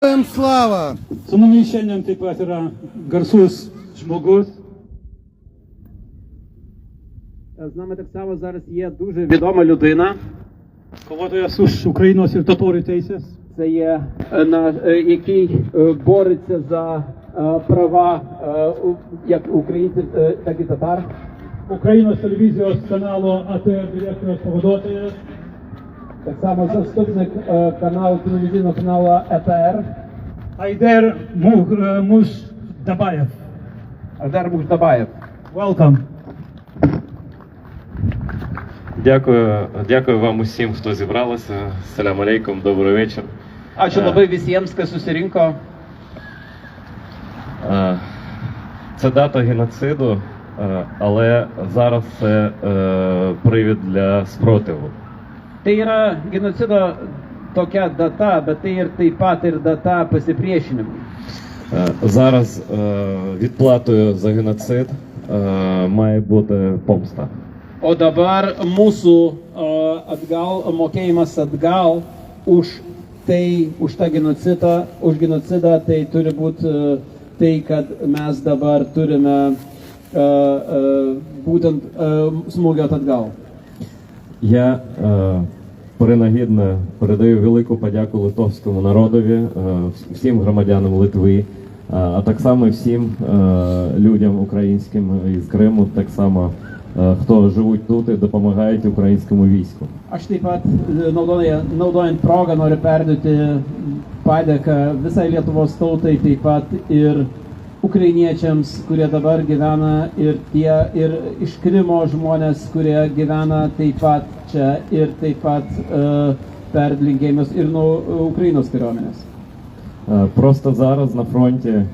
Героям слава! Taip pat yra garsus žmogus. З нами так само зараз є дуже відома людина. Kovotojas už Ukrainos ir totorių teisės. Це є е, наш, е, який е, бореться за е, права е, як українців, е, так і татар. Ukrainos televizijos kanalo ATR direktoriaus pavaduotojas. Так само заступник е, каналу телевізійного каналу ЕТР Айдер Мух, е, Муш Дабаєв. Welcome. Дякую, дякую вам усім, хто зібралися. Салям алейкум, добрий вечір. Ačiū Е. labai visiems, kas. Е, Це дата геноциду, е, але зараз це е, привід для спротиву. Tai yra genocido tokia data, bet tai ir taip pat ir data pasipriešinimui. Е, Зараз е, відплатою за геноцид е, має бути помста. O dabar mūsų a, atgal, mokėjimas atgal už tai, už tą genocidą, už genocidą, tai turi būti a, tai, kad mes dabar turime a, a, būtent a, smūgiot atgal. Я е, принагідно передаю велику подяку литовському народові, е, всім громадянам Литви, е, а так само всім е, людям українським із Криму, так само хто живуть тут і допомагають українському війську. Aš taip pat naudojant, progą noriu perduoti padėką visai Lietuvos tautai, taip ukrainiečiams, kurie dabar gyvena ir tie, ir iš Krimo žmonės, kurie gyvena taip pat čia ir taip pat uh, per linkėjimus ir nuo Ukrainos kariuomenės. Е, Просто зараз на фронті е,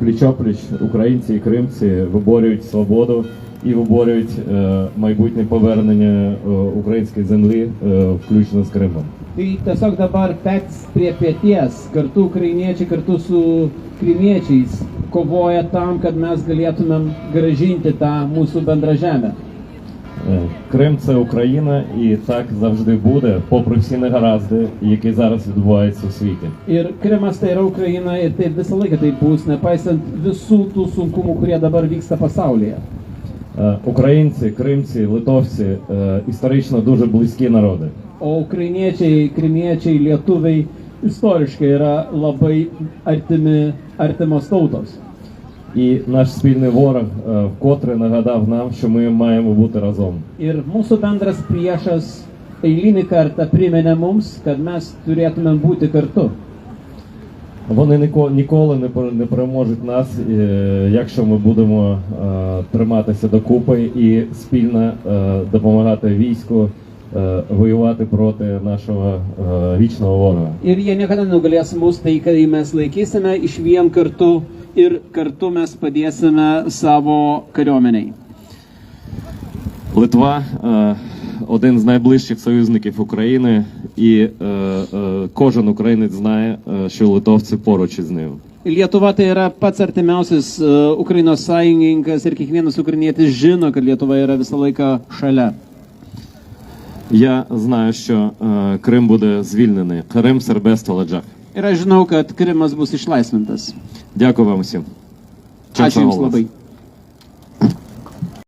пліч-опліч українці і кримці виборюють свободу і виборюють е, майбутнє повернення е, української землі, е, включно з Кримом. Tai tiesiog dabar pets prie pėties, kartu ukrainiečiai, kartu su krimiečiais kovoja tam, kad mes galėtumėm gražinti tą mūsų bendrą žemę. Е, Крим це Україна, і так завжди буде, попри всі негаразди, які зараз відбуваються у світі. Ir Krimas tai yra Ukraina ir taip visą laiką tai bus, nepaisant visų tų sunkumų, kurie dabar vyksta pasaulyje. Е, Українці, кримці, литовці е, історично дуже близькі народи. O ukrainiečiai, krimiečiai, lietuviai istoriškai yra labai artimi, artimos tautos. І наш спільний ворог е, вкотре нагадав нам, що ми маємо бути разом. Ir mūsų bendras priešas eilinį kartą priminė mums, kad mes turėtumėm būti kartu. Вони ніко- ніколи не не переможуть нас, е, якщо ми будемо е, триматися докупи і спільно допомагати війську воювати проти нашого е, вічного ворога. Ir jie niekada nugalės mus, tai kai mes laikysime iš vien kartu ir kartu mes padėsime savo kariuomeniai. Литва е, один з найближчих союзників України, і е, е, кожен українець знає, е, що литовці поруч із ним. Lietuva tai yra pats artimiausias uh, Ukrainos sąjungininkas ir kiekvienas ukrainietis žino, kad Lietuva yra visą laiką šalia. Я знаю, що е, Крим буде звільнений. Крим Сербест Оладжак. Ir aš žinau, kad Krimas bus išlaisvintas. Дякую вам всім. Чим Ačiū Jums labai.